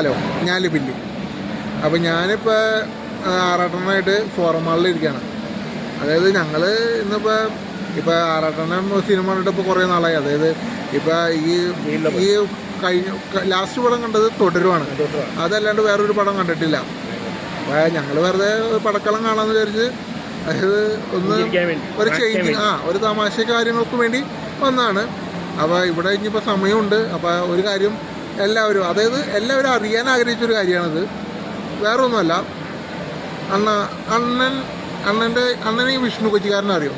Hello ഞാൻ ലിബില്ലി അപ്പോൾ ഞാനിപ്പോൾ ആറാട്ടെണ്ണമായിട്ട് ഫോറം മാളിൽ ഇരിക്കുകയാണ് അതായത് ഞങ്ങൾ ഇന്നിപ്പോൾ ഇപ്പോൾ ആറാട്ടെണ്ണം സിനിമ കണ്ടിട്ട് ഇപ്പോൾ കുറേ നാളായി. അതായത് ഇപ്പോൾ ഈ ഈ കഴിഞ്ഞ ലാസ്റ്റ് പടം കണ്ടത് തുടരുവാണ്. അതല്ലാണ്ട് വേറൊരു പടം കണ്ടിട്ടില്ല. അപ്പോൾ ഞങ്ങൾ വെറുതെ പടക്കളം കാണാമെന്ന് വിചാരിച്ച് അതായത് ഒന്ന് ഒരു ചേഞ്ച് ആ ഒരു തമാശ കാര്യങ്ങൾക്ക് വേണ്ടി വന്നാണ്. അപ്പോൾ ഇവിടെ ഇനിയിപ്പോൾ സമയമുണ്ട്. അപ്പോൾ ഒരു കാര്യം എല്ലാവരും അതായത് എല്ലാവരും അറിയാൻ ആഗ്രഹിച്ചൊരു കാര്യമാണിത്. വേറെ ഒന്നുമല്ല അണ്ണ അണ്ണൻ അണ്ണന്റെ അണ്ണനെ വിഷ്ണു കൊച്ചിക്കാരനെ അറിയോ?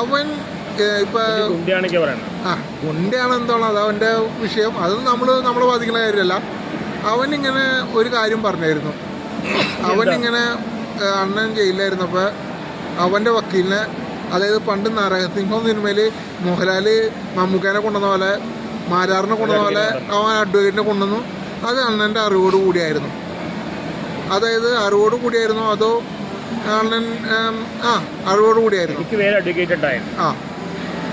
അവൻ ഇപ്പൊ ആ ഗുണ്ടയാണ് എന്താണ് അത് അവന്റെ വിഷയം. അത് നമ്മൾ നമ്മളെ ബാധിക്കുന്ന കാര്യമല്ല. അവൻ ഇങ്ങനെ ഒരു കാര്യം പറഞ്ഞായിരുന്നു. അവൻ ഇങ്ങനെ അണ്ണൻ ജയിലിലായിരുന്നപ്പോൾ അവന്റെ വക്കീലിനെ അതായത് പണ്ട് നരസിംഹം സിനിമയിൽ മോഹൻലാൽ മമ്മൂക്കാനെ കൊണ്ടുവന്ന പോലെ മാരാറിനെ കൊണ്ടുവന്ന പോലെ അവൻ അഡ്വക്കേറ്റിനെ കൊണ്ടുവന്നു. അത് അണ്ണന്റെ അറിവോട് കൂടിയായിരുന്നു. അതായത് അറിവോട് കൂടിയായിരുന്നു അതോ അണ്ണൻ ആ അറിവോട് കൂടിയായിരുന്നു. എനിക്ക് വേറെ അഡ്വക്കേറ്റ് ഉണ്ടായിരുന്നു. ആ.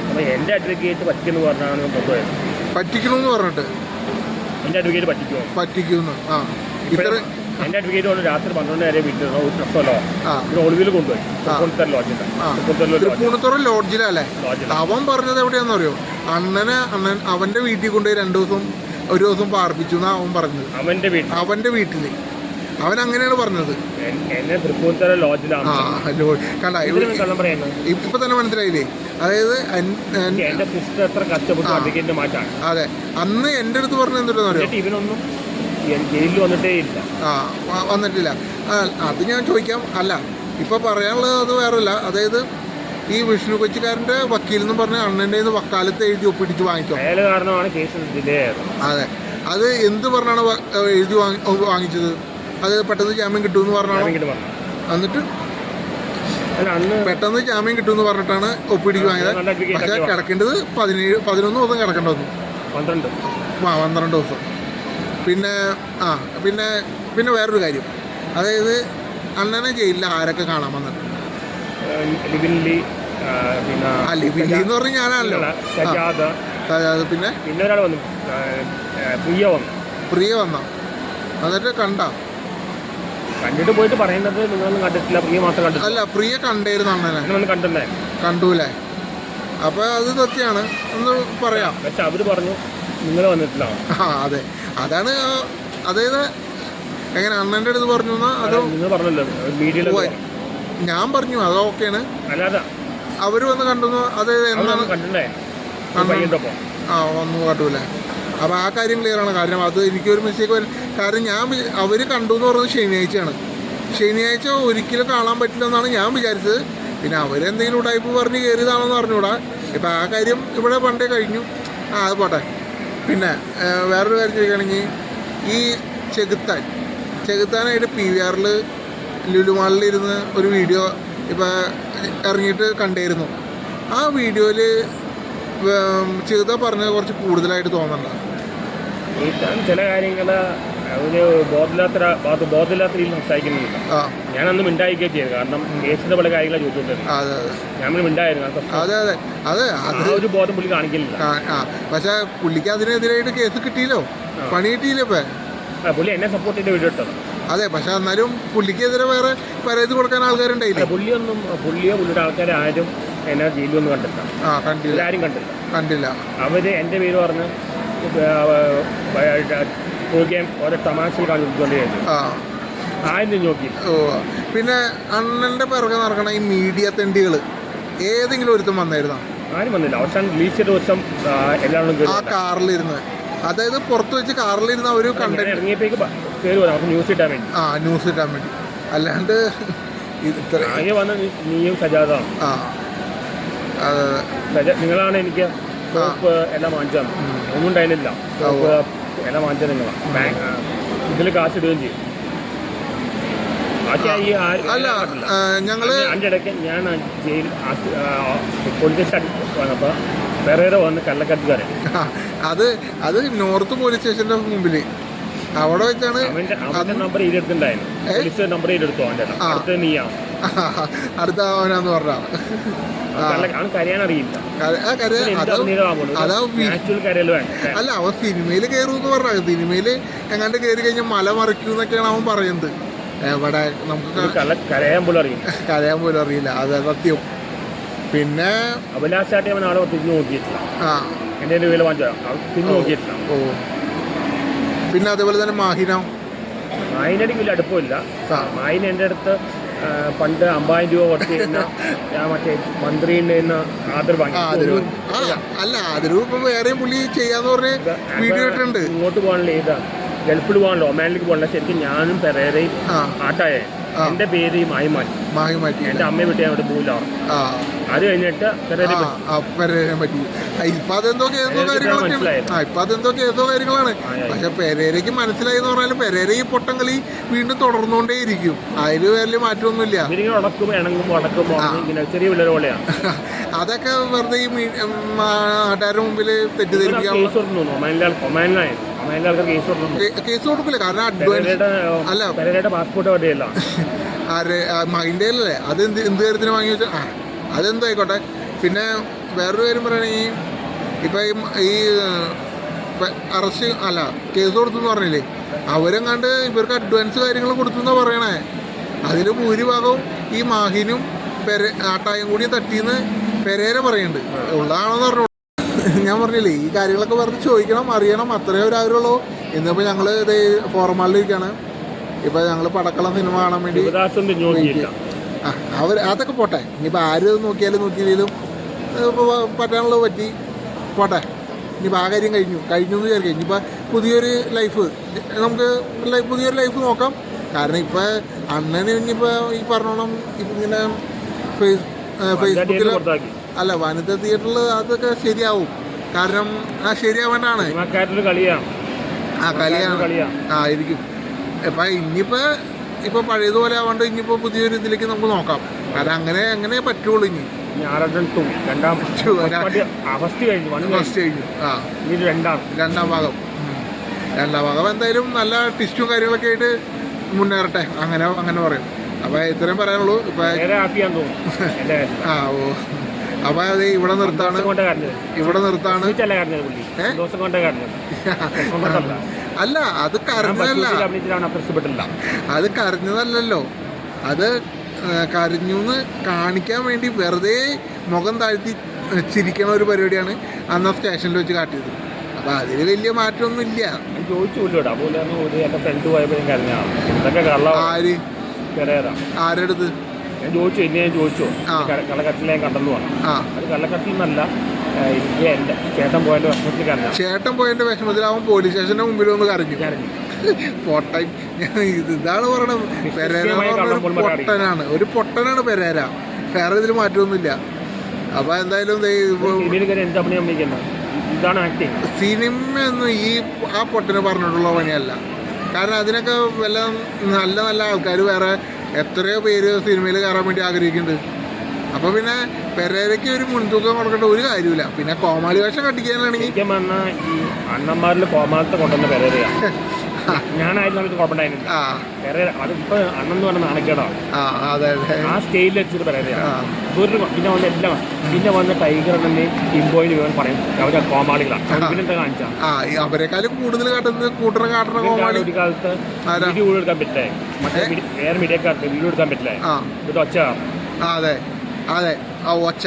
അപ്പോൾ എന്റെ അഡ്വക്കേറ്റ് പറ്റിയെന്ന് പറഞ്ഞാണ് കൊണ്ടുപോയത് പറ്റിക്കണമെന്ന് പറഞ്ഞിട്ട്. എന്റെ അഡ്വക്കേറ്റ് പറ്റിക്കുമോ? പറ്റിക്കുന്നു ആ. ഇത്ര എന്റെ അഡ്വക്കേറ്റ് കൊണ്ട് രാത്രി പന്ത്രണ്ട് വരെ വീട്ടിൽ ഒരു ഇവിടെ ഒളിവിൽ കൊണ്ടുപോയി. തൃപ്പൂണിത്തറ ലോഡ്ജിലാണ് അവൻ പറഞ്ഞത് എവിടെയാണെന്ന് അറിയോ അണ്ണനെ അണ്ണൻ അവന്റെ വീട്ടിൽ കൊണ്ടുപോയി രണ്ടു ദിവസം ഒരു ദിവസം പാർപ്പിച്ചു എന്നാ അവൻ പറഞ്ഞത്. അവന്റെ വീട്ടിൽ. അവന്റെ വീട്ടിൽ. അവൻ അങ്ങനെയാണ് പറഞ്ഞത്. എന്നെ തൃപ്പൂണിത്തറ ലോഡ്ജിലാണ് ആ ലോ- കണ്ട ഇവിടെ ഇതിന് ഇപ്പൊ തന്നെ മനസ്സിലായില്ലേ? അതായത് സിസ്റ്റർ എത്ര കഷ്ടപ്പെട്ടു മാറ്റാണ്. അതെ. അന്ന് എന്റെ അടുത്ത് പറഞ്ഞ എന്തുണ്ടെന്ന് അറിയോ? എന്നിട്ട് ഇവനൊന്നും ജയിലിൽ വന്നിട്ടേ ഇല്ല. ആ വന്നിട്ടില്ല. അത് ഞാൻ ചോദിക്കാം. അല്ല ഇപ്പൊ പറയാനുള്ളത് അത് വേറല്ല. അതായത് ഈ വിഷ്ണു കൊച്ചിക്കാരന്റെ വക്കീൽ എന്ന് പറഞ്ഞ അണ്ണന്റെ വക്കാലത്ത് എഴുതി ഒപ്പിടിച്ച് വാങ്ങിക്കോ അയാൾ കാരണമാണ് കേസ് ഡിലേ അതെ. അത് എന്ത് പറഞ്ഞാണ് എഴുതി വാങ്ങി വാങ്ങിച്ചത്? അത് പെട്ടെന്ന് ജാമ്യം കിട്ടുമെന്ന് പറഞ്ഞാണ്? എന്നിട്ട്? പെട്ടെന്ന് ജാമ്യം കിട്ടുമെന്ന് പറഞ്ഞിട്ടാണ് ഒപ്പിടിച്ച് വാങ്ങിയത്. പക്ഷെ കിടക്കേണ്ടത് പതിനേഴ് പതിനൊന്ന് ദിവസം കിടക്കേണ്ട വന്നു. പന്ത്രണ്ട്. ആ പന്ത്രണ്ട് ദിവസം. പിന്നെ ആ പിന്നെ പിന്നെ വേറൊരു കാര്യം. അതായത് അണ്ണനെ ജയിലിൽ ആരൊക്കെ കാണാൻ വന്നിട്ടുണ്ട്? പിന്നെ എന്ന് പറഞ്ഞ ഞാനാണല്ലോ. സജാദ് അത് പിന്നെ? പിന്നെ ഒരാൾ വന്നു. പ്രിയ വന്നു. പ്രിയ വന്ന? എന്നിട്ട് കണ്ട? കണ്ടിട്ട് പോയിട്ട് പറയുന്നത് നിങ്ങളൊന്നും കണ്ടിട്ടില്ല. പ്രിയ മാത്രം കണ്ടു അല്ല പ്രിയ കണ്ടായിരുന്നു അണ്ണനെ. നിങ്ങളൊന്നും കണ്ടല്ലേ കണ്ടൂലേ? അപ്പൊ അത് സത്യമാണ്. ഒന്ന് പറയാം. പക്ഷെ അവർ പറഞ്ഞു നിങ്ങൾ വന്നിട്ടില്ല. ആ അതെ. അതാണ് അതായത് എങ്ങനെ അണ്ണന്റെ അടുത്ത് പറഞ്ഞു അതോ നിങ്ങൾ പറഞ്ഞല്ലോ മീഡിയയിൽ ഞാൻ പറഞ്ഞു അത് ഓക്കെയാണ് അല്ലാതെ അവർ വന്ന് കണ്ടു അത് എന്താണ് ആ ഒന്നും കാട്ടൂലേ അപ്പോൾ ആ കാര്യം ക്ലിയർ ആണ്. കാരണം അത് എനിക്കൊരു മിസ്റ്റേക്ക് വരും കാരണം ഞാൻ അവർ കണ്ടു എന്ന് പറഞ്ഞത് ശനിയാഴ്ചയാണ്. ശനിയാഴ്ച ഒരിക്കലും കാണാൻ പറ്റില്ല എന്നാണ് ഞാൻ വിചാരിച്ചത്. പിന്നെ അവരെന്തെങ്കിലും ടൈപ്പ് പറഞ്ഞ് കയറിയതാണെന്ന് അറിഞ്ഞൂടാ. ഇപ്പം ആ കാര്യം ഇവിടെ പണ്ടേ കഴിഞ്ഞു. ആ അത് പോട്ടെ. പിന്നെ വേറൊരു കാര്യം ചോദിക്കുകയാണെങ്കിൽ ഈ ചെകുത്താൻ ചെകുത്താനായിട്ട് പി വി ആറിൽ ലുലുമാളിൽ ഇരുന്ന് ഒരു വീഡിയോ ഇപ്പം ഇറങ്ങിയിട്ട് കണ്ടായിരുന്നു. ആ വീഡിയോയിൽ ചെയ്ത പറഞ്ഞത് കുറച്ച് കൂടുതലായിട്ട് തോന്നണ്ട ചില കാര്യങ്ങൾ ഒരു ബോധമില്ലാത്ത അത് ബോധമില്ലാത്ത രീതിയിൽ സംസാരിക്കുന്നില്ല. ഞാൻ അന്ന് മിണ്ടായിക്കുകയും ചെയ്തു. കാരണം കേസിന്റെ പല കാര്യങ്ങൾ അതെ ഞാൻ മിണ്ടായിരുന്നു. അതെ അതെ അതെ. ആ ഒരു ബോധം പുള്ളി കാണിക്കില്ല പക്ഷേ പുള്ളിക്ക് അതിനെതിരായിട്ട് കേസ് കിട്ടിയില്ലോ? പണി കിട്ടിയില്ലേ പുള്ളി എന്നെ സപ്പോർട്ട് ചെയ്ത് വീഡിയോ ഇട്ടത്. അതെ പക്ഷെ എന്നാലും പുള്ളിക്കെതിരെ വേറെ പരാതി കൊടുക്കാൻ ആൾക്കാരുണ്ടായില്ല? പുള്ളിയൊന്നും പുള്ളിയോ പുള്ളിയുടെ ആൾക്കാരെ ആരും എന്നെ ജയിലൊന്നും കണ്ടില്ല ആ കണ്ടില്ല. ആരും കണ്ടില്ല. കണ്ടില്ല. അവർ എന്റെ പേര് പറഞ്ഞ് നോക്കിയാൽ ഓരോ തമാശ കാണിച്ചുകൊണ്ടിരുന്നു ആരും നോക്കി. ഓ പിന്നെ അണ്ണന്റെ പിറകെ നടക്കണ ഈ മീഡിയ തെണ്ടികൾ ഏതെങ്കിലും ഒരുത്തും വന്നായിരുന്നോ? ആരും വന്നില്ല. അവസാനം റിലീസ് ദിവസം എല്ലാവരും ആ കാറിലിരുന്ന്. അതായത് പുറത്ത് വെച്ച് കാറിലിരുന്ന് അവർ കണ്ടിട്ട് ഇറങ്ങിയപ്പോഴേക്ക് ന്യൂസ് വേണ്ടി. ആ ന്യൂസ് കിട്ടാൻ വേണ്ടി. അല്ലാണ്ട് ഇത്ര വന്ന നീയും സജാദാണ്. ആ നിങ്ങളാണ് എനിക്ക് എല്ലാം ഒന്നും ഉണ്ടായിരുന്നില്ല. സോപ്പ് എല്ലാം വാങ്ങിച്ചത് നിങ്ങളാണ് ഇതിൽ കാശ് ഇടുകയും ചെയ്യും. അല്ല ഞങ്ങൾ അതിന്റെ ഇടയ്ക്ക് ഞാൻ ജയിൽ പോലീസ് സ്റ്റേഷൻ വന്നപ്പോൾ വേറെ വന്ന് കള്ളക്കട്ടുകാരൻ അത് അത് നോർത്ത് പോലീസ് സ്റ്റേഷന്റെ മുമ്പിൽ അവിടെ വെച്ചാണ് നമ്പർ നമ്പർ. അടുത്ത് നീയാ. അടുത്ത അവനാന്ന് പറഞ്ഞ. അവൻ കരയാൻ അറിയില്ല. ആ കര അതാ അതാ വി- നാച്ചുറൽ കരയൽ വേണ്ട. അല്ല അവൻ സിനിമയിൽ കയറുമെന്ന് പറഞ്ഞ സിനിമയിൽ എങ്ങാണ്ട് കയറി കഴിഞ്ഞാൽ മല മറിക്കും എന്നൊക്കെയാണ് അവൻ പറയുന്നത്. എവിടെ നമുക്ക് കരയാൻ പോലും അറിയില്ല. കരയാൻ പോലും അറിയില്ല. അതെ സത്യം. പിന്നെ നോക്കിയിട്ടില്ല. ആ. എന്റെ വാങ്ങിച്ചോ നോക്കിയിട്ടില്ല. ഓ. പിന്നെ അതേപോലെ തന്നെ മാഹിന. മായിനടിക്ക് വലിയ അടുപ്പമില്ല. മാഹിന എന്റെ അടുത്ത് പണ്ട് അമ്പായിരം രൂപ കൊടുത്തു ഞാൻ മറ്റേ മന്ത്രി നിന്ന് ആദർ അല്ല ഇപ്പൊ വേറെയും പുള്ളി ചെയ്യാന്ന് പറഞ്ഞ് വീഡിയോ ഇട്ടിട്ടുണ്ട്. ഇങ്ങോട്ട് പോകാനുള്ള ഏതാ ഗൾഫിൽ പോകാനല്ലോ ഒമാനിലേക്ക് പോകണല്ലോ ശരിക്കും ഞാനും പെരേരയും ആട്ടായ. എന്റെ പേര് മായി മാറ്റി. മാറ്റി എന്റെ അമ്മയെ വിട്ട് ഞാൻ ഇവിടെ പോകില്ല അത് കഴിഞ്ഞിട്ട് പെരേരാൻ പറ്റി. ഇപ്പൊ അതെന്തോ കേസോ പെരേരയ്ക്ക് കാര്യങ്ങളൊക്കെ മനസ്സിലായത്. ആ ഇപ്പൊ അതെന്തോ കേസോ കാര്യങ്ങളാണ്. പക്ഷെ പെരേരയ്ക്ക് മനസ്സിലായി എന്ന് പറഞ്ഞാലും പെരേര ഈ പൊട്ടംകളി വീണ്ടും തുടർന്നുകൊണ്ടേയിരിക്കും അതിൽ വലിയ മാറ്റമൊന്നുമില്ല. അതൊക്കെ വെറുതെ ഈ നാട്ടുകാരുടെ മുമ്പിൽ തെറ്റിദ്ധരിപ്പിക്കാൻ കേസ് കൊടുക്കില്ല. കാരണം അഡ്വാൻസ് അല്ല. പാസ്പോർട്ട് മൈൻഡ് അല്ലേ അത് എന്ത് എന്ത് കാര്യത്തിന് വാങ്ങി വെച്ചാൽ ആ അതെന്തോ ആയിക്കോട്ടെ പിന്നെ വേറൊരു കാര്യം പറയുകയാണെങ്കിൽ ഇപ്പം ഈ അറസ്റ്റ് അല്ല കേസ് കൊടുത്തു എന്ന് പറഞ്ഞില്ലേ? അവരെങ്ങാണ്ട് ഇവർക്ക് അഡ്വാൻസ് കാര്യങ്ങൾ കൊടുത്തു എന്നാ പറയണേ. അതിൽ ഭൂരിഭാഗവും ഈ മാഹിനും പെര ആട്ടായും കൂടി തട്ടിന്ന് പെരേര പറയുന്നുണ്ട് ഉള്ളതാണെന്ന് പറഞ്ഞു ഞാൻ പറഞ്ഞില്ലേ ഈ കാര്യങ്ങളൊക്കെ വെറുതെ ചോദിക്കണം അറിയണം അത്രയേ ഒരു ആഗ്രഹമുള്ളൂ. ഇന്നിപ്പോൾ ഞങ്ങൾ ഇത് ഫോർമാലിരിക്കുകയാണ് ഇപ്പം ഞങ്ങൾ പടക്കളം സിനിമ കാണാൻ വേണ്ടി ആ അവർ അതൊക്കെ പോട്ടെ. ഇനിയിപ്പോൾ ആര് നോക്കിയാലും നോക്കിയില്ലെങ്കിലും പറ്റാനുള്ളത് പറ്റി. പോട്ടെ. ഇനിയിപ്പോൾ ആ കാര്യം കഴിഞ്ഞു. കഴിഞ്ഞു എന്ന് വിചാരിക്കും. ഇനിയിപ്പോൾ പുതിയൊരു ലൈഫ്. നമുക്ക് പുതിയൊരു ലൈഫ് നോക്കാം. കാരണം ഇപ്പോൾ അണ്ണന് ഇനിയിപ്പോൾ ഈ പറഞ്ഞോണം ഇപ്പം ഇങ്ങനെ ഫേസ് ഫേസ്ബുക്കിൽ അല്ല വനിത തിയേറ്ററിൽ അതൊക്കെ ശരിയാവും. കാരണം ആ ശരിയാവേണ്ടാണ് ആ കളിയാണ്. ആ ആയിരിക്കും. ഇപ്പം ഇനിയിപ്പോൾ ഇപ്പോൾ പഴയതുപോലെ ആവാണ്ട് ഇനിയിപ്പോൾ പുതിയൊരു ഇതിലേക്ക് നമുക്ക് നോക്കാം. അത് അങ്ങനെ അങ്ങനെ പറ്റുള്ളൂ ഇനി. രണ്ടാം ഭാഗം. രണ്ടാം ഭാഗം എന്തായാലും നല്ല ടിസ്റ്റും കാര്യങ്ങളൊക്കെ ആയിട്ട് മുന്നേറട്ടെ. അങ്ങനെ അങ്ങനെ പറയും. അപ്പൊ ഇത്രയും പറയാനുള്ളൂ. ഇപ്പൊ ആ ഓ. അപ്പൊ അത് ഇവിടെ നിർത്താണ്. ഇവിടെ നിർത്താണ്. അല്ല അത് കരഞ്ഞതല്ല. അത് കരഞ്ഞതല്ലല്ലോ. അത് കരഞ്ഞു എന്ന് കാണിക്കാൻ വേണ്ടി വെറുതെ മുഖം താഴ്ത്തി ചിരിക്കണ ഒരു പരിപാടിയാണ് അന്ന് ആ സ്റ്റേഷനിൽ വെച്ച് കാട്ടിയത്. അപ്പൊ അതിൽ വലിയ മാറ്റമൊന്നും ഇല്ല. ആര്? ആരെടുത്ത്? ആരുടെ ഞാൻ ചോദിച്ചു എന്നെ ഞാൻ ചോദിച്ചു. കള്ളക്കട്ടിലെ ഞാൻ കണ്ടെന്ന് പറഞ്ഞു അത് കള്ളക്കട്ടിൽ നിന്നല്ല. ചേട്ടൻ പോയതിന്റെ വിഷമത്തിൽ കരഞ്ഞ. ചേട്ടൻ പോയതിന്റെ വിഷമത്തിൽ അവൻ പോലീസ് സ്റ്റേഷന്റെ മുമ്പിൽ ഒന്ന് കരഞ്ഞു. പൊട്ടൻ ഇതാണ് പറയണത്. പെരേര പൊട്ടനാണ്. ഒരു പൊട്ടനാണ് പെരേര. വേറെ ഇതിൽ മാറ്റമൊന്നുമില്ല. അപ്പൊ എന്തായാലും സിനിമ ഒന്നും ഈ ആ പൊട്ടന് പറഞ്ഞിട്ടുള്ള പണിയല്ല. കാരണം അതിനൊക്കെ വല്ല നല്ല നല്ല ആൾക്കാർ വേറെ എത്രയോ പേര് സിനിമയിൽ കയറാൻ വേണ്ടി ആഗ്രഹിക്കുന്നുണ്ട്. അപ്പോൾ പിന്നെ പെരേരയ്ക്ക് ഒരു മുൻതൂക്കം കൊടുക്കേണ്ട ഒരു കാര്യമില്ല പിന്നെ കോമാളി വേഷം കട്ടിക്കാനാണെങ്കിൽ ഈ അണ്ണന്മാരിൽ കോമാളത്തെ കൊണ്ടുവന്ന പെരേരയാണ് ഞാനായിരുന്നു അവർക്ക് ആ. പെരേര പറഞ്ഞ നാണക്കേടാണ് സ്റ്റേജിൽ വെച്ചിട്ട് പെരേരയാണ് ആ. ഒരു പിന്നെ വന്ന് എല്ലാം പിന്നെ വന്ന ടൈഗർ പറയും. അവരെ കോമാളികളാണ് കാണിച്ചാൽ അവരെക്കാളും കൂടുതൽ കാട്ടുന്നത് കൂട്ടണ കാട്ടുന്ന കോമാളി. ഒരു കാലത്ത്? വീഡിയോ എടുക്കാൻ പറ്റില്ലേ? മറ്റേ മീഡിയ- വേറെ മീഡിയക്കാർക്ക് വീഡിയോ എടുക്കാൻ പറ്റില്ലേ? ഒച്ച. അതെ. അതെ. ആ ഒച്ച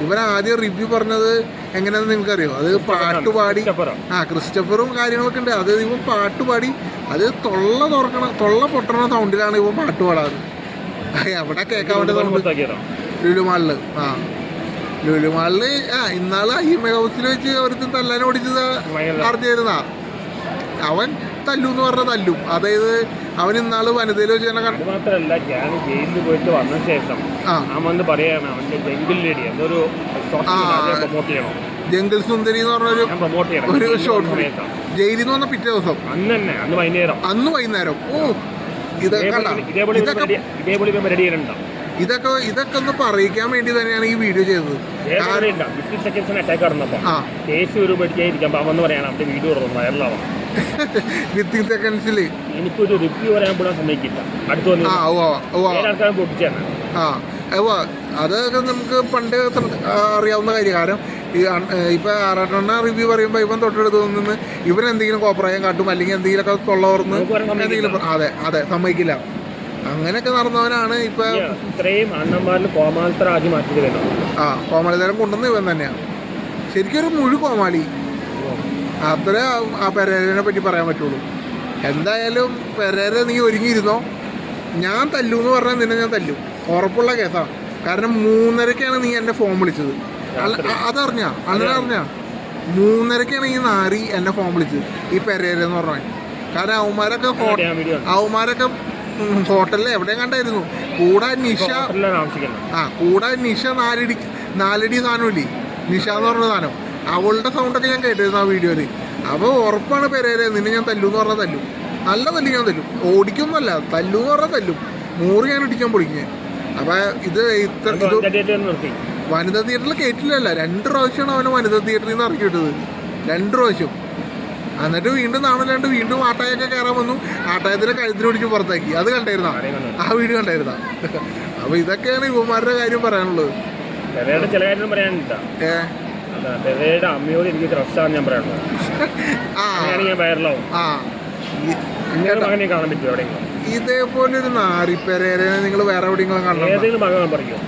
ഇവൻ ആദ്യം റിവ്യൂ പറഞ്ഞത് എങ്ങനെയാണെന്ന് നിങ്ങൾക്കറിയോ? അത് പാട്ട് പാടി ആ ക്രിസ്റ്റഫറും കാര്യങ്ങളൊക്കെ ഉണ്ട്. അത് ഇവൻ പാട്ട് പാടി അത് തൊള്ള തുറക്കണ തൊള്ള പൊട്ടണ സൗണ്ടിലാണ് ഇവൻ പാട്ട് പാടാറ്. എവിടെ കേൾക്കാൻ സൗണ്ട് ലുലുമാളിൽ. ആ. ലുലുമാളിൽ ആ ഇന്നാൾ ഈ ഹൗസിൽ വെച്ച് ഒരുത്തും തല്ലാൻ ഓടിച്ചത് ഭയങ്കര അറിഞ്ഞിരുന്ന. അവൻ തല്ലു എന്ന് പറഞ്ഞ തല്ലും. അതായത് അവൻ ഇന്നാൾ വനിതയിൽ വെച്ച് തന്നെ മാത്രല്ല ഞാൻ ജയിലിൽ പോയിട്ട് വന്ന ശേഷം വന്ന് പറയാണ് അവന്റെ ജംഗിൾ ലേഡി എന്തൊരു. പ്രൊമോട്ട് ചെയ്യണം. ജംഗിൾ സുന്ദരി എന്ന് പറഞ്ഞൊരു ഞാൻ പ്രൊമോട്ട് ചെയ്യണം. ഒരു ഷോർട്ട് ഫിലിം ജയിലിൽ നിന്ന് വന്ന പിറ്റേ ദിവസം. അന്ന് തന്നെ അന്ന് വൈകുന്നേരം. അന്ന് വൈകുന്നേരം. ഓ ഇതൊക്കെ ഇതൊക്കെ ഒന്ന് പറയിക്കാൻ വേണ്ടി തന്നെയാണ് ഈ വീഡിയോ ചെയ്തത്. അറ്റാക്ക് നടന്നപ്പോ കേസ് ഒരു പേടിക്കാതിരിക്കാൻ അവൻ പറയാൻ അവന്റെ വീഡിയോ വൈറലാവാം. വിത്തിൻ സെക്കൻഡ്സിൽ എനിക്കൊരു റിവ്യൂ പറയാൻ പോലും സമ്മതിക്കില്ല. അടുത്ത് ആ ഉവ്വ ഉവ്വ. ഏഴ് ആൾക്കാരും പൊട്ടിച്ചാണ് ആ ഉവ്വ. അതൊക്കെ നമുക്ക് പണ്ട് അറിയാവുന്ന കാര്യം. കാരണം ഈ ഇപ്പൊ ആറാട്ടെണ്ണ റിവ്യൂ പറയുമ്പോൾ ഇവൻ തൊട്ടടുത്ത് നിന്ന് ഇവൻ എന്തെങ്കിലും കോപ്രായം കാട്ടും അല്ലെങ്കിൽ എന്തെങ്കിലുമൊക്കെ തൊള്ളവർന്ന്. എന്തെങ്കിലും അതെ അതെ സമ്മതിക്കില്ല. അങ്ങനെയൊക്കെ നടന്നവനാണ് ഇപ്പൊ ഇത്രയും അണ്ണന്മാരിൽ മാറ്റിയത് ആ കോമാളിതരം കൊണ്ടുവന്ന് ഇവൻ തന്നെയാണ്. ശരിക്കും ഒരു മുഴു കോമാളി. അത്രേ ആ- പെരേരനെ പറ്റി പറയാൻ പറ്റുള്ളൂ. എന്തായാലും പെരേര നീ ഒരുങ്ങിയിരുന്നോ? ഞാൻ തല്ലു എന്ന് പറഞ്ഞാൽ നിന്നെ ഞാൻ തല്ലു. ഉറപ്പുള്ള കേസാണ് കാരണം മൂന്നരക്കാണ് നീ എന്നെ ഫോം വിളിച്ചത്. അതറിഞ്ഞ? അങ്ങനെ അറിഞ്ഞ അണ്ണനെ അറിഞ്ഞാ മൂന്നരക്കാണ് ഈ നാരി എന്നെ ഫോം വിളിച്ചത് ഈ പെരേര എന്ന് പറഞ്ഞാൽ കാരണം അവന്മാരൊക്കെ അവന്മാരൊക്കെ ഹോട്ടലിൽ എവിടെയും കണ്ടായിരുന്നു? കൂടെ നിഷ ആ കൂടെ നിഷ നാലടി നാലടി സാധനമില്ലേ? നിഷ എന്ന് പറഞ്ഞ സാധനം. അവളുടെ സൗണ്ടൊക്കെ ഞാൻ കേട്ടിരുന്നു ആ വീഡിയോയിൽ അപ്പോൾ ഉറപ്പാണ് പെരേരെ നിന്നെ ഞാൻ തല്ലു എന്ന് പറഞ്ഞാൽ തല്ലു. നല്ല തല്ലു ഞാൻ തല്ലും. ഓടിക്കൊന്നുമല്ല തല്ലു എന്ന് പറഞ്ഞാൽ തല്ലും. മൂറ് ഞാൻ ഇടിക്കാൻ പൊളിക്കും ഞാൻ അപ്പം ഇത് ഇത്ര ഇത് വനിതാ തിയേറ്ററിൽ കേട്ടില്ലല്ല. രണ്ട് പ്രാവശ്യമാണ് അവനെ വനിതാ തിയേറ്ററിൽ നിന്ന് ഇറക്കി വിട്ടത് രണ്ട് പ്രാവശ്യം. എന്നിട്ട് വീണ്ടും നാണല്ലാണ്ട് വീണ്ടും ആട്ടായൊക്കെ കയറാൻ വന്നു. ആട്ടായത്തിനെ കഴുത്തിന് പിടിച്ച് പുറത്താക്കി. അത് കണ്ടായിരുന്ന? ആ വീഡിയോ കണ്ടായിരുന്ന? അപ്പൊ ഇതൊക്കെയാണ് യുവമാരുടെ കാര്യം പറയാനുള്ളത്. ചില കാര്യങ്ങൾ പറയാനില്ല. ഏ? അതാ തെരയുടെ അമ്മയോട് എനിക്ക് ക്രഷാണ് ഞാൻ പറയാനുള്ളത് ആ. അങ്ങനെയാണെങ്കിൽ ഞാൻ വൈറലാവും ഇങ്ങനെ മകനെ കാണാൻ പറ്റും എവിടെയെങ്കിലും? ഇതേപോലെ ഒരു നാറിപ്പെരേനെ നിങ്ങൾ വേറെ എവിടെയെങ്കിലും കാണണം ഏതെങ്കിലും മകൻ പറയും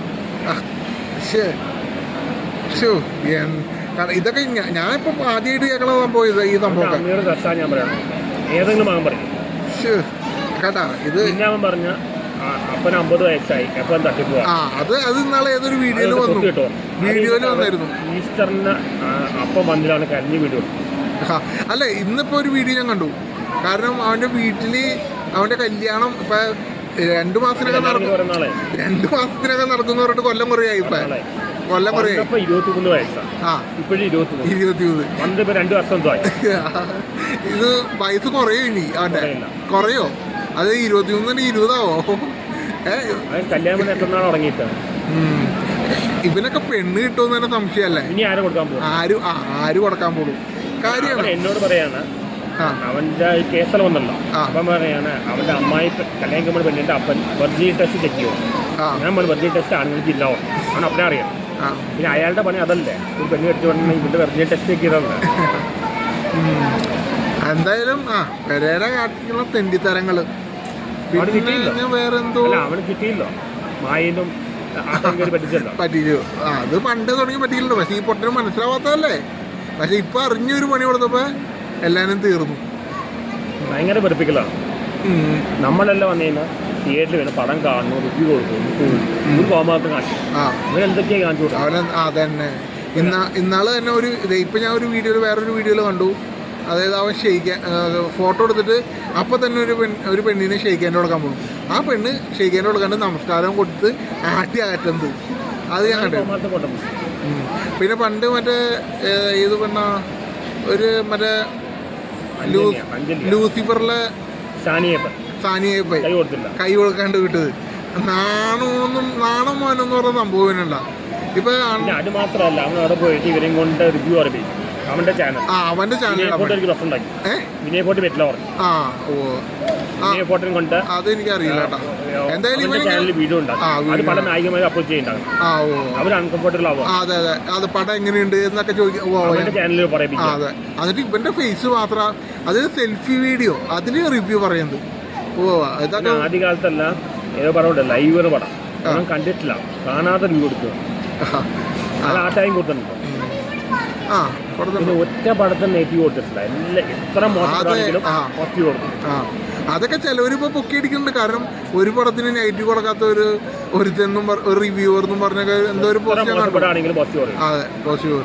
ഇതൊക്കെ ഞാനിപ്പോ ആദ്യമായിട്ട് കേൾക്കണ സംഭവം ഇത് ഈ സംഭവം അമ്മയോട് ക്രഷാണ് ഞാൻ പറയാനുള്ളത് ഏതെങ്കിലും മകൻ പറയും. കേട്ടാ ഇത് ഞാൻ പറഞ്ഞ അമ്പത് വയസ്സായി. അപ്പൻ തട്ടിപ്പോവാ ആ അത് അത് ഇന്നാളെ ഏതൊരു വീഡിയോയിൽ വന്നു. വീഡിയോയിൽ വന്നായിരുന്നു. ഈസ്റ്ററിന് ആ, അപ്പം വന്നിലാണ് കരഞ്ഞ് വീഡിയോ അല്ല ഇന്നിപ്പോ ഒരു വീഡിയോ ഞാൻ കണ്ടു. കാരണം അവന്റെ വീട്ടിൽ അവന്റെ കല്യാണം ഇപ്പൊ രണ്ടു മാസത്തിനൊക്കെ നടക്കും രണ്ടു മാസത്തിനൊക്കെ നടക്കുന്ന പറഞ്ഞിട്ട് കൊല്ലം കുറയായി ഇപ്പൊ. കൊല്ലം കുറയായി. വയസ്സാണ് ആ. ഇപ്പോഴും വർഷം ഇത് വയസ്സ് കുറയോ ഇനി? അവന്റെ. കുറയോ? അത് ഇരുപത്തിമൂന്നിന് ഇരുപതാവോ? ഇവനൊക്കെ പെണ്ണ് കിട്ടുമെന്ന് തന്നെ സംശയമല്ലേ ഇനി ആരും കൊടുക്കാൻ പോകും ആരും ആരും കൊടുക്കാൻ പോകും കാര്യമാണ്. എന്നോട് പറയാണ് അവന്റെ കേസെല്ലാം വന്നല്ലോ. അപ്പൊ പറയാണ് അവന്റെ അമ്മായി കല്യാണം കഴിക്കുമ്പോൾ പെണ്ണിന്റെ അപ്പൻ വെർജി ടെസ്റ്റ് ചെക്ക് ചെയ്യും ഞാൻ പറഞ്ഞു വെർജി ടെസ്റ്റ് ആണുങ്ങൾക്ക് ഇല്ല. അവൻ അപ്പനെ അറിയാം പിന്നെ അയാളുടെ പണി അതല്ലേ. ഒരു പെണ്ണ് കെട്ടി പറഞ്ഞാൽ ഇവന്റെ വെർജി ടെസ്റ്റ് ചെക്ക് ചെയ്തതല്ലേ. എന്തായാലും ആ പെരേരെ കാട്ടിക്കുള്ള തെണ്ടിത്തരങ്ങൾ. വേറെ എന്തോ അല്ല അവന് കിട്ടിയില്ലോ. മായനും ആ അത് പണ്ട് തുടങ്ങി പറ്റിയിട്ടുണ്ട്. പക്ഷെ ഈ പൊട്ടന് മനസ്സിലാവാത്തതല്ലേ? പക്ഷെ ഇപ്പൊ അറിഞ്ഞൊരു പണി കൊടുത്തപ്പോ എല്ലാരും തീർന്നു. ഭയങ്കര പഠിപ്പിക്കലാണ്. നമ്മളെല്ലാം വന്നു കഴിഞ്ഞാൽ തിയേറ്ററിൽ വരുന്ന പടം കാണുന്നു റിവ്യൂ കൊടുക്കുന്നു കോമാർക്കും കാണിച്ചു എന്തൊക്കെയാണ് കാണിച്ചു അവൻ അതന്നെ. ഇന്ന ഇന്നാൾ തന്നെ ഒരു ഇപ്പൊ ഞാൻ ഒരു വീഡിയോയിൽ വേറൊരു വീഡിയോയിൽ കണ്ടു. അതായത് അവൻ ഷെയ്ക്കാൻ ഫോട്ടോ എടുത്തിട്ട് അപ്പം തന്നെ ഒരു പെൺ ഒരു പെണ്ണിനെ ഷെയ്ക്കാൻ കൊടുക്കാൻ പോകും ആ പെണ്ണ് ഷെയ്ക്കാൻ കൊടുക്കാണ്ട് നമസ്കാരം കൊടുത്ത് ആട്ടി അകറ്റുന്നത് അത് ഞാൻ കണ്ടു. പിന്നെ പണ്ട് മറ്റേ ഏത് പെണ്ണ? ഒരു മറ്റേ. ലൂസിഫറിലെ സാനിയപ്പ സാനിയെ കൈ കൊടുക്കാണ്ട് വിട്ടത്. നാണമൊന്നും നാണം മോനെന്ന് പറഞ്ഞ സംഭവം ഇപ്പൊ അത് മാത്രമല്ല അവൻ അവിടെ പോയിട്ട് ഇവരെയും കൊണ്ട് റിവ്യൂ അറിയിക്കും അവന്റെ ചാനൽ ആ അവന്റെ ഫോട്ടോ എനിക്ക് ഏ? വിനയ ഫോട്ടോ പറ്റില്ല ആ ഓ. വിനയ കൊണ്ട് അത് എനിക്കറിയില്ല കേട്ടാ. എന്തായാലും വീഡിയോ അത് പല നായികമാരും അപ്ലോഡ് ചെയ്യുന്നുണ്ടാകും അവർ അൺകംഫർട്ടബിൾ ആവുക. അതെ അതെ. അത് പടം എങ്ങനെയുണ്ട് എന്നൊക്കെ ചോദിക്കാം ആ അതെ. എന്നിട്ട് ഇവന്റെ ഫേസ് മാത്രം അത് സെൽഫി വീഡിയോ അതിന് റിവ്യൂ പറയുന്നത്. ഓ ഇതൊക്കെ ആദ്യ കാലത്തല്ല ഏതോ പടം ലൈവ് പടം. ഞാൻ കണ്ടിട്ടില്ല. കാണാതെ റിവ്യൂ കൊടുക്കുക അത് ആ ടൈം കൊടുത്തിട്ടുണ്ട്. ആ. ഒറ്റ പടത്തിന് നെഗറ്റീവ് കൊടുത്തിട്ടില്ല. എല്ലാം എത്ര മോശമാണെങ്കിലും കൊടുക്കും. അതൊക്കെ ചിലവരിപ്പോ പൊക്കിയടിക്കുന്നുണ്ട്. കാരണം ഒരു പടത്തിന് നെഗറ്റീവ് കൊടുക്കാത്ത ഒരു ഒരുത്തെന്നും ഒരു റിവ്യൂവർ എന്നും പറഞ്ഞൊക്കെ എന്തോ ഒരു അതെ പോസിറ്റീവ്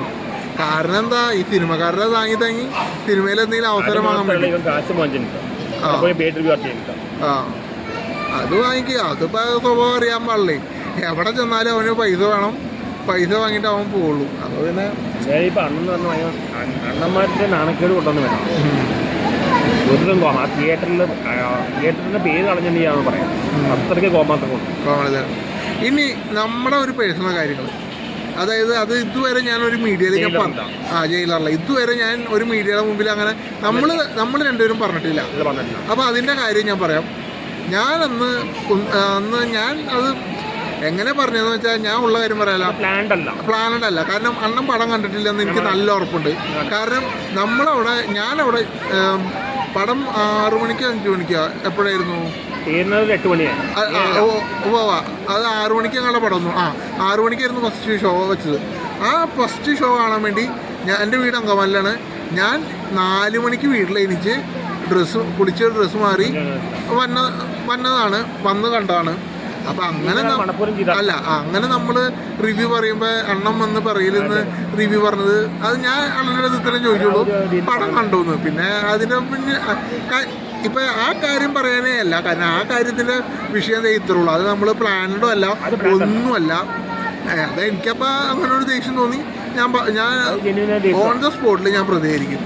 കാരണം എന്താ ഈ സിനിമക്കാരുടെ താങ്ങി താങ്ങി സിനിമയിൽ എന്തെങ്കിലും അവസരം വാങ്ങാൻ പറ്റും അത് വാങ്ങിക്കുക അതിപ്പോ സ്വഭാവം അറിയാൻ പാടില്ലേ? എവിടെ ചെന്നാലും അവന് പൈസ വേണം. പൈസ വാങ്ങിയിട്ട് അവൻ പോവുള്ളൂ. അത് പിന്നെ ഇപ്പൊ അണ്ണെന്ന് പറഞ്ഞു അണ്ണന്മാരുടെ നാണക്കേട് കൊണ്ടൊന്നും വേണം ഒരു കോമാ തിയേറ്ററിൽ തിയേറ്ററിന്റെ പേര് കളഞ്ഞിട്ടാണ് പറയാം. അത്രയ്ക്ക് കോമാത്രം കൊണ്ട്. ഇനി നമ്മുടെ ഒരു പേഴ്സണൽ കാര്യങ്ങൾ അതായത് അത് ഇതുവരെ ഞാൻ ഒരു മീഡിയയിലേക്ക് പറഞ്ഞു. ആ ജയിലറില്ല ഇതുവരെ ഞാൻ ഒരു മീഡിയയുടെ മുമ്പിൽ അങ്ങനെ നമ്മൾ നമ്മൾ രണ്ടുപേരും പറഞ്ഞിട്ടില്ല. അപ്പോൾ അതിന്റെ കാര്യം ഞാൻ പറയാം. ഞാൻ അന്ന് അന്ന് ഞാൻ അത് എങ്ങനെ പറഞ്ഞതെന്ന് വെച്ചാൽ ഞാൻ ഉള്ള കാര്യം പറയാല. പ്ലാനഡ് അല്ല. കാരണം അണ്ണം പടം കണ്ടിട്ടില്ലെന്ന് എനിക്ക് നല്ല ഉറപ്പുണ്ട്. കാരണം നമ്മളവിടെ ഞാനവിടെ പടം ആറു മണിക്ക് അഞ്ചു മണിക്കോ എപ്പോഴായിരുന്നു? എട്ട് മണിയാണ് അത് ആറു മണിക്ക് ഞങ്ങളുടെ പടം വന്നു. ആ ആറു മണിക്കായിരുന്നു ഫസ്റ്റ് ഷോ വെച്ചത്. ആ ഫസ്റ്റ് ഷോ കാണാൻ വേണ്ടി ഞാൻ എന്റെ വീട് അങ്കമാലിലാണ് ഞാൻ നാല് മണിക്ക് വീട്ടിൽ എനിച്ച് ഡ്രസ്സ് കുളിച്ച് ഡ്രസ്സ് മാറി വന്ന വന്നതാണ്. വന്ന് കണ്ടതാണ്. അപ്പം അങ്ങനെ അല്ല അങ്ങനെ നമ്മൾ റിവ്യൂ പറയുമ്പോൾ എണ്ണം വന്ന് പറയലെന്ന് റിവ്യൂ പറഞ്ഞത്. അത് ഞാൻ അണ്ണന്റെ അടുത്ത് ഇത്രയും ചോദിച്ചുള്ളൂ. പടം കണ്ടുവന്ന് പിന്നെ അതിന് പിന്നെ ഇപ്പൊ ആ കാര്യം പറയാനേ അല്ല. കാരണം ആ കാര്യത്തിന്റെ വിഷയം ദേ ഇത്രേ ഉള്ളൂ അത് നമ്മൾ പ്ലാനഡോ അല്ല. ഒന്നുമല്ല. അത് എനിക്കപ്പോൾ അങ്ങനെ ഒരു ദേഷ്യം തോന്നി. ഞാൻ ഞാൻ ഓൺ ദ സ്പോട്ടിൽ ഞാൻ പ്രതികരിക്കും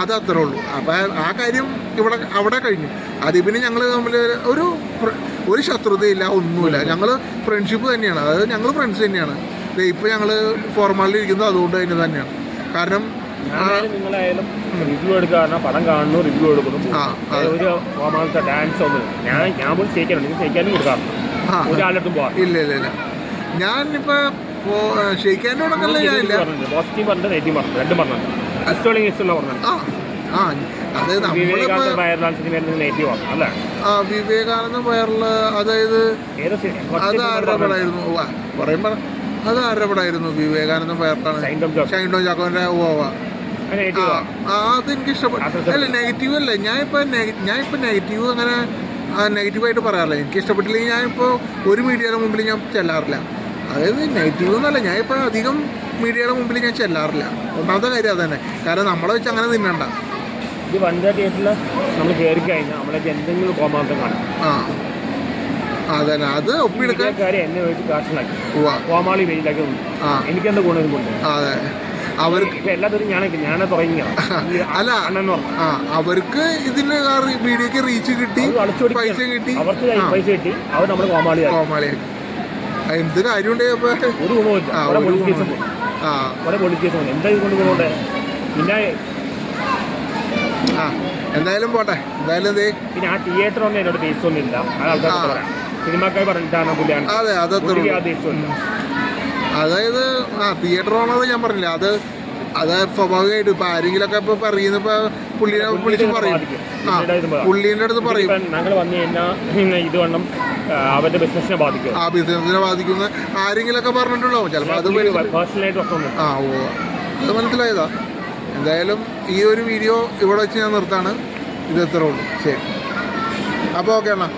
അത് അത്രേ ഉള്ളൂ അപ്പം ആ കാര്യം ഇവിടെ അവിടെ കഴിഞ്ഞു. അതിൽ പിന്നെ ഞങ്ങൾ തമ്മിൽ ഒരു ഒരു ശത്രുതയില്ല ഒന്നുമില്ല. ഞങ്ങൾ ഫ്രണ്ട്ഷിപ്പ് തന്നെയാണ്. അതായത് ഞങ്ങൾ ഫ്രണ്ട്സ് തന്നെയാണ്. ദേ ഇപ്പോൾ ഞങ്ങൾ ഫോർമാലിൽ ഇരിക്കുന്നത് അതുകൊണ്ട് തന്നെ തന്നെയാണ്. കാരണം റിവ്യൂ എടുക്കാറുണ്ട് പടം കാണുന്നു റിവ്യൂ എടുക്കുന്നു. ഒരു ഡാൻസ് ഒന്നും ഞാൻ ഞാൻ പോലും സ്റ്റേക്കാനുണ്ട് നിങ്ങൾ കൊടുക്കാറുണ്ട് ആ ഒരാളും പോകാം ഇല്ല ഇല്ല ഇല്ല. ഞാനിപ്പോ ഷെയ്ക്കാന്റെ തുടക്കല്ല ഞാനില്ല പോസിറ്റീവ് പറഞ്ഞിട്ട് നെഗറ്റീവ് പറഞ്ഞു. രണ്ടും പറഞ്ഞു. ഇഷ്ടമുള്ള ഇഷ്ടമുള്ള പറഞ്ഞു ആ അത് വിവേകാനന്ദ അല്ല? ആ വിവേകാനന്ദ വയറിൽ അതായത് ഏത് അത് ആരുടെ പടമായിരുന്നു പറയുമ്പോ അത് ആരുടെ പടമായിരുന്നു വിവേകാനന്ദ വയറിലാണ് സൈൻഡ് ഓഫ് ചാക്കോന്റെ ഓവ നെഗറ്റീവ് ആ അത് എനിക്ക് ഇഷ്ടപ്പെട്ടു അല്ല നെഗറ്റീവ് അല്ല ഞാനിപ്പോൾ ഞാനിപ്പോൾ നെഗറ്റീവ് അങ്ങനെ നെഗറ്റീവായിട്ട് പറയാറില്ല. എനിക്ക് ഇഷ്ടപ്പെട്ടില്ലെങ്കിൽ ഞാനിപ്പോൾ ഒരു മീഡിയയുടെ മുമ്പിൽ ഞാൻ ചെല്ലാറില്ല. അതായത് നെഗറ്റീവ് എന്നല്ല ഞാനിപ്പോൾ അധികം മീഡിയയുടെ മുമ്പിൽ ഞാൻ ചെല്ലാറില്ല. ഒന്നാമത്തെ കാര്യം അത് തന്നെ കാരണം നമ്മളെ വെച്ച് അങ്ങനെ തിന്നണ്ട. ഇത് വനിതാ തിയേറ്ററിൽ നമ്മൾ കയറി കഴിഞ്ഞാൽ നമ്മളെ എന്തെങ്കിലും കോമാന്തം കാണും. അതന്നെ. അത് ഒപ്പിയെടുക്കാൻ കാര്യം എന്നെ വെച്ച് കാശിലാക്കി ഉവ്വ. കോമാളി എനിക്കെന്താ ഗുണം കൊണ്ട് അതെ. അവർക്ക് എല്ലാത്തിനും ഞാൻ അല്ല. ആ അവർക്ക് ഇതിന് വീഡിയോക്ക് റീച്ച് കിട്ടി പൈസ കിട്ടി. അവർക്ക് പൈസ കിട്ടി. അവർ കോമാളി ആ, എന്ത് കാര്യമുണ്ട് ഇപ്പൊ ഒരു ഗുണമില്ല ആ, എന്താ ഗുണമുണ്ട്? പിന്നെ എന്തായാലും പോട്ടെ. എന്തായാലും പിന്നെ ആ തിയേറ്റർ ഒന്നും എന്നോട് ടേസ്റ്റ് ഇല്ല. സിനിമക്കായി പറഞ്ഞിട്ടാണ് പുള്ളിയാണ്. അതെ അതായത് ആ തിയേറ്റർ ഓണർ ഞാൻ പറഞ്ഞില്ല? അത് അത് സ്വാഭാവികമായിട്ടും ഇപ്പൊ ആരെങ്കിലൊക്കെ ഇപ്പൊ പറയുന്ന ഇപ്പൊ പുള്ളിനെ വിളിച്ച് പറയും. ആ പുള്ളീന്റെ അടുത്ത് പറയും. ഞങ്ങൾ വന്നു കഴിഞ്ഞാൽ ഇത് വേണം ആ, അവരുടെ ബിസിനസിനെ ബാധിക്കും. ആ ബിസിനസിനെ ബാധിക്കുന്ന ആരെങ്കിലൊക്കെ പറഞ്ഞിട്ടുണ്ടാവും. ചിലപ്പോൾ അത് ആ ഓ അത് മനസ്സിലായതാ. എന്തായാലും ഈ ഒരു വീഡിയോ ഇവിടെ വെച്ച് ഞാൻ നിർത്താണ്. ഇത് എത്ര ഉള്ളൂ. ശരി. അപ്പോൾ ഓക്കെ അണ്ണാ.